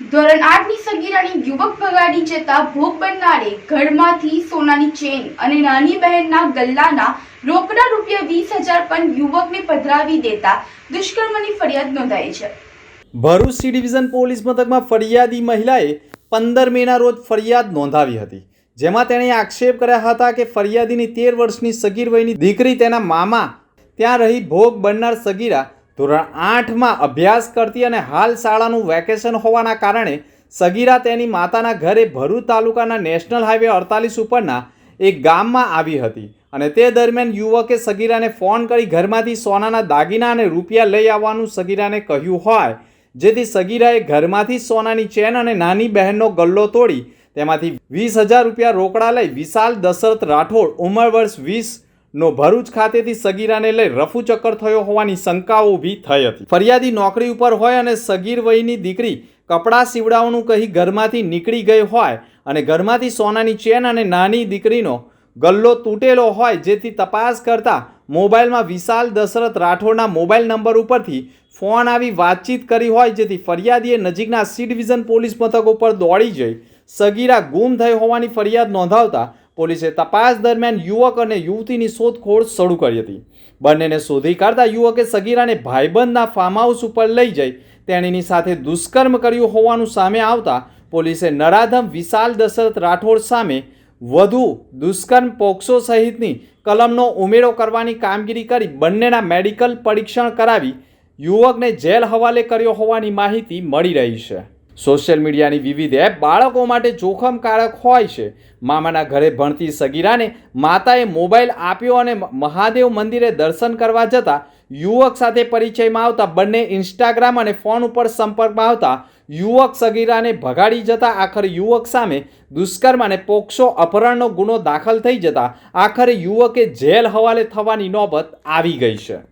ધોરણ આઠની સગીરાની યુવક ભગાડી જતા ભોગ બનનારે ઘરમાંથી સોનાની ચેન અને નાની બહેનના ગલ્લાના રોકડા રૂપિયા વીસ હજાર પણ યુવકને પધરાવી દેતા દુષ્કર્મની ફરિયાદ નોંધાઈ છે. ભરૂચ સી ડિવિઝન પોલીસ મથકમાં ફરિયાદી મહિલાએ પંદર મેના રોજ ફરિયાદ નોંધાવી હતી, જેમાં તેણે આક્ષેપ કર્યા હતા કે ફરિયાદીની તેર વર્ષની સગીર વયની દીકરી તેના મામા ત્યાં રહી ભોગ બનનાર સગીરા ધોરણ આઠમાં અભ્યાસ કરતી અને હાલ શાળાનું વેકેશન હોવાના કારણે સગીરા તેની માતાના ઘરે ભરૂચ તાલુકાના નેશનલ હાઈવે અડતાલીસ ઉપરના એક ગામમાં આવી હતી અને તે દરમિયાન યુવકે સગીરાને ફોન કરી ઘરમાંથી સોનાના દાગીના અને રૂપિયા લઈ આવવાનું સગીરાને કહ્યું હોય, જેથી સગીરાએ ઘરમાંથી સોનાની ચેન અને નાની બહેનનો ગલ્લો તોડી તેમાંથી વીસ હજાર રૂપિયા રોકડા લઈ વિશાલ દશરથ રાઠોડ, ઉંમર વર્ષ વીસ નો ભરૂચ ખાતેથી સગીરાને લઈ રફુ ચક્કર થયો હોવાની શંકાઓ ઊભી થઈ હતી. ફરિયાદી નોકરી ઉપર હોય અને સગીર વયની દીકરી કપડાં સીવડાવવાનું કહી ઘરમાંથી નીકળી ગઈ હોય અને ઘરમાંથી સોનાની ચેન અને નાની દીકરીનો ગલ્લો તૂટેલો હોય જેથી તપાસ કરતા મોબાઈલમાં વિશાલ દશરથ રાઠોડના મોબાઈલ નંબર ઉપરથી ફોન આવી વાતચીત કરી હોય જેથી ફરિયાદીએ નજીકના સી ડિવિઝન પોલીસ મથક ઉપર દોડી જઈ સગીરા ગુમ થઈ હોવાની ફરિયાદ નોંધાવતા પોલીસે તપાસ દરમિયાન યુવક અને યુવતીની શોધખોળ શરૂ કરી હતી. બંનેને શોધી કાઢતા યુવકે સગીરાને ભાઈબંધના ફાર્મ હાઉસ ઉપર લઈ જઈ તેણીની સાથે દુષ્કર્મ કર્યું હોવાનું સામે આવતા પોલીસે નરાધમ વિશાલ દશરથ રાઠોડ સામે વધુ દુષ્કર્મ પોક્સો સહિતની કલમનો ઉમેરો કરવાની કામગીરી કરી બંનેના મેડિકલ પરીક્ષણ કરાવી યુવકને જેલ હવાલે કર્યો હોવાની માહિતી મળી રહી છે. સોશિયલ મીડિયાની વિવિધ એપ બાળકો માટે જોખમકારક હોય છે. મામાના ઘરે ભણતી સગીરાને માતાએ મોબાઈલ આપ્યો અને મહાદેવ મંદિરે દર્શન કરવા જતા યુવક સાથે પરિચયમાં આવતા બંને ઇન્સ્ટાગ્રામ અને ફોન ઉપર સંપર્કમાં આવતા યુવક સગીરાને ભગાડી જતા આખરે યુવક સામે દુષ્કર્મ અને પોક્સો અપહરણનો ગુનો દાખલ થઈ જતા આખરે યુવકે જેલ હવાલે થવાની નોબત આવી ગઈ છે.